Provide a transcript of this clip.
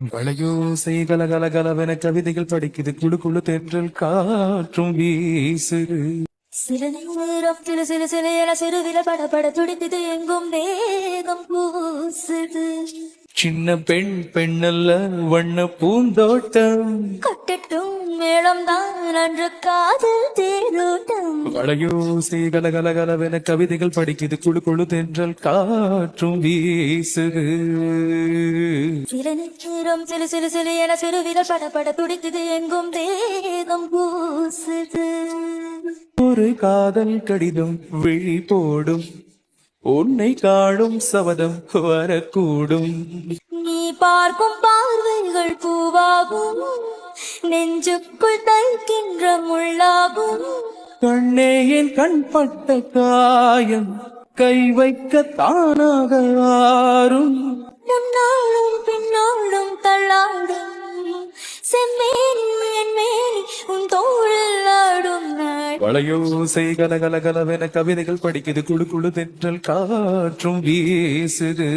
வளையோசை கலகல கலவென கவிதைகள் படிக்குது. குழு குழு தென்றல் காற்றும் வீசுது சில நேரம் சிறு சிறு சிறு என சிறுவில பட பட துடித்தது எங்கும் வேகம் பூசுது. சின்ன பெண் பெண்ணல்ல வண்ண பூந்தோட்டம். கட்டட்டும் மேளம் தான் அன்று காதல் தேரோட்டம் வளையோசை கலகல கலவென கவிதைகள் படிக்குது. குழு குழு தென்றல் காற்றும் வீசுது சில நேரம் சிறு சிறு சிறு என சிறுவில பட பட துடித்தது எங்கும் வேகம் பூசுது. ஒரு காதல் கடிதம் விழி போடும். உன்னை காணும் சபதம் வரக்கூடும். நீ பார்க்கும் பார்வைகள் பூவாகும். நெஞ்சுக்குள் தைக்கின்ற முள்ளாகும். கண்ணே என் கண் பட்ட காயம் கை வைக்க தானாக ஆறும் முன்னாளும் பின்னாளும் தள்ளாடும். செம்மேனி என் மேனி உன் தோழில் ஆடும் வளையோசை கவிதைகள் படிக்குது. குழு குழு தென்றல் காற்றும் வீசுது.